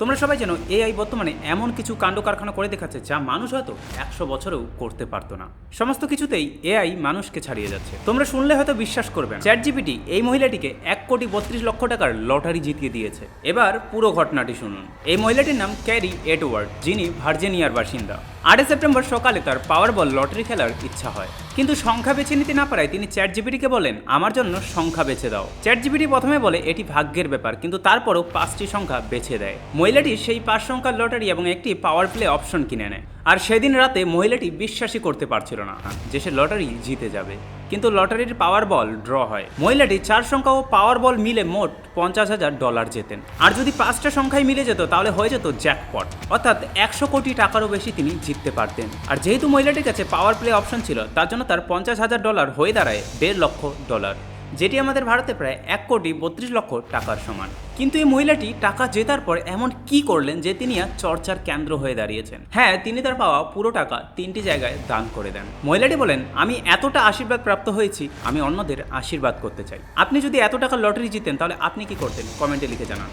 তোমরা সবাই জানো এআই বর্তমানে এমন কিছু কাণ্ড কারখানা করে দেখাচ্ছে যা মানুষ হয়তো একশো বছরেও করতে পারতো না। সমস্ত কিছুতেই এআই মানুষকে ছাড়িয়ে যাচ্ছে। তোমরা শুনলে হয়তো বিশ্বাস করবে চ্যাট জিপিটি এই মহিলাটিকে এক কোটি বত্রিশ লক্ষ টাকার লটারি জিতিয়ে দিয়েছে। এবার পুরো ঘটনাটি শুনুন। এই মহিলাটির নাম ক্যারি এডওয়ার্ড, যিনি ভার্জিনিয়ার বাসিন্দা। আটই সেপ্টেম্বর সকালে তার পাওয়ার বল লটারি খেলার ইচ্ছা হয়। কিন্তু সংখ্যা বেছে নিতে না পারায় তিনি চ্যাট জিবিটিকে বলেন, আমার জন্য সংখ্যা বেছে দাও। চ্যাট জিবিটি প্রথমে বলে, এটি ভাগ্যের ব্যাপার। কিন্তু তারপরও পাঁচটি সংখ্যা বেছে দেয়। মহিলাটি সেই পাঁচ সংখ্যার লটারি এবং একটি পাওয়ার প্লে অপশন কিনে নেয়। আর সেদিন রাতে মহিলাটি বিশ্বাসই করতে পারছিল না যে সে লটারি জিতে যাবে। কিন্তু লটারির পাওয়ার বল ড্র হয়। মহিলাটি চার সংখ্যা ও পাওয়ার বল মিলে মোট পঞ্চাশ হাজার ডলার জেতেন। আর যদি পাঁচটা সংখ্যায় মিলে যেত, তাহলে হয়ে যেত জ্যাকপট অর্থাৎ একশো কোটি টাকারও বেশি তিনি জিততে পারতেন। আর যেহেতু মহিলাটির কাছে পাওয়ার প্লে অপশন ছিল, তার জন্য তার পঞ্চাশ হাজার ডলার হয়ে দাঁড়ায় দেড় লক্ষ ডলার যেটি আমাদের ভারতে প্রায় এক কোটি বত্রিশ লক্ষ টাকার সমান। কিন্তু এই মহিলাটি টাকা জেতার পর এমন কি করলেন যে তিনি আর চর্চার কেন্দ্র হয়ে দাঁড়িয়েছেন? হ্যাঁ তিনি তার পাওয়া পুরো টাকা তিনটি জায়গায় দান করে দেন। মহিলাটি বলেন, আমি এতটা আশীর্বাদ প্রাপ্ত হয়েছি, আমি অন্যদের আশীর্বাদ করতে চাই। আপনি যদি এত টাকা লটারি জিতেন, তাহলে আপনি কি করতেন? কমেন্টে লিখে জানান।